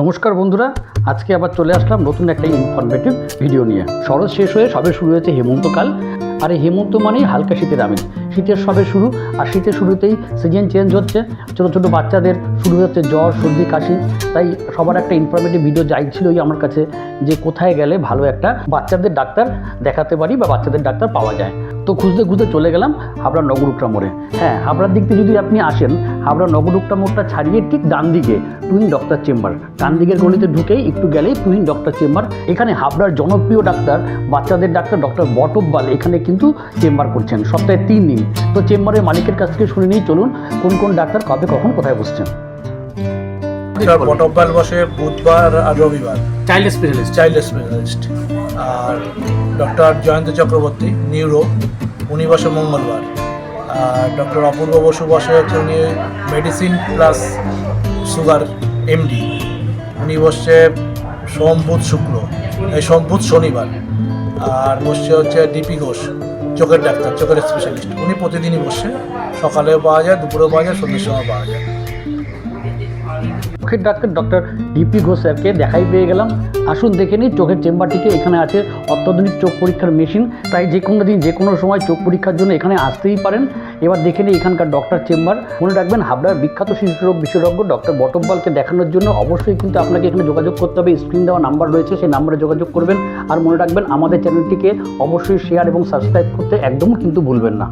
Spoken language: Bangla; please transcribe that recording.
নমস্কার বন্ধুরা, আজকে আবার চলে আসলাম নতুন একটা ইনফরমেটিভ ভিডিও নিয়ে। শরৎ শেষ হয়ে সবে শুরু হয়েছে হেমন্তকাল আর এই হেমন্ত মানেই হালকা শীতের আমেজ। শীতের সবে শুরু, আর শীতের শুরুতেই সিজন চেঞ্জ হচ্ছে। ছোটো ছোটো বাচ্চাদের শুরু হচ্ছে জ্বর, সর্দি, কাশি। তাই সবার একটা ইনফরমেটিভ ভিডিও চাইছিলই আমার কাছে, যে কোথায় গেলে ভালো একটা বাচ্চাদের ডাক্তার দেখাতে পারি বা বাচ্চাদের ডাক্তার পাওয়া যায়। তো খুঁজতে খুঁজতে চলে গেলাম হাবড়া নগরুকটা মোড়ে। হ্যাঁ হাবড়ার দিক থেকে যদি আপনি আসেন হাবড়া নগরুকটা মোড়টা ছাড়িয়ে ঠিক ডান দিকে টুইন ডক্টর চেম্বার। ডান দিকের গলিতে ঢুকেই একটু গেলেই টুইন ডক্টর চেম্বার। এখানে হাবড়ার জনপ্রিয় ডাক্তার বাচ্চাদের ডাক্তার ডক্টর বটব্বাল এখানে কিন্তু চেম্বার করছেন সপ্তাহে তিন দিন। তো চেম্বারের মালিকের কাছ থেকে শুনে নিয়ে চলুন কোন কোন ডাক্তার কবে কখন কোথায় বসছেন। বটব্বাল বসে বুধবার আর রবিবার। চাইল্ড স্পেশালিস্ট চাইল্ড স্পেশালিস্ট আর ডক্টর জয়ন্ত চক্রবর্তী নিউরো উনি বসে মঙ্গলবার। আর ডক্টর অপূর্ব বসু বসে হচ্ছে উনি মেডিসিন প্লাস সুগার এমডি উনি বসছে সোম বুধ শুক্র, এই সোম বুধ শনিবার। আর বসছে হচ্ছে ডিপি ঘোষ, চোখের ডাক্তার, চোখের স্পেশালিস্ট উনি প্রতিদিনই বসছে সকালেও পাওয়া যায়, দুপুরেও পাওয়া যায়, সন্ধ্যের সময় পাওয়া যায়। চোখের ডাক্তার ডক্টর ডিপি ঘোষ স্যারকে দেখাই পেয়ে গেলাম। আসুন দেখে নিই, চোখের চেম্বারটিকে এখানে আছে। অত্যাধুনিক চোখ পরীক্ষার মেশিন। তাই যে কোনো দিন, যে কোনো সময় চোখ পরীক্ষার জন্য এখানে আসতেই পারেন। এবার দেখে নিই এখানকার ডক্টর চেম্বার। মনে রাখবেন, হাবড়ার বিখ্যাত শিশুরোগ বিশেষজ্ঞ ডক্টর বটব্বালকে দেখানোর জন্য অবশ্যই কিন্তু আপনাকে এখানে যোগাযোগ করতে হবে। স্ক্রিন দেওয়া নাম্বার রয়েছে, সেই নাম্বারে যোগাযোগ করবেন। আর মনে রাখবেন, আমাদের চ্যানেলটিকে অবশ্যই শেয়ার এবং সাবস্ক্রাইব করতে একদম কিন্তু ভুলবেন না।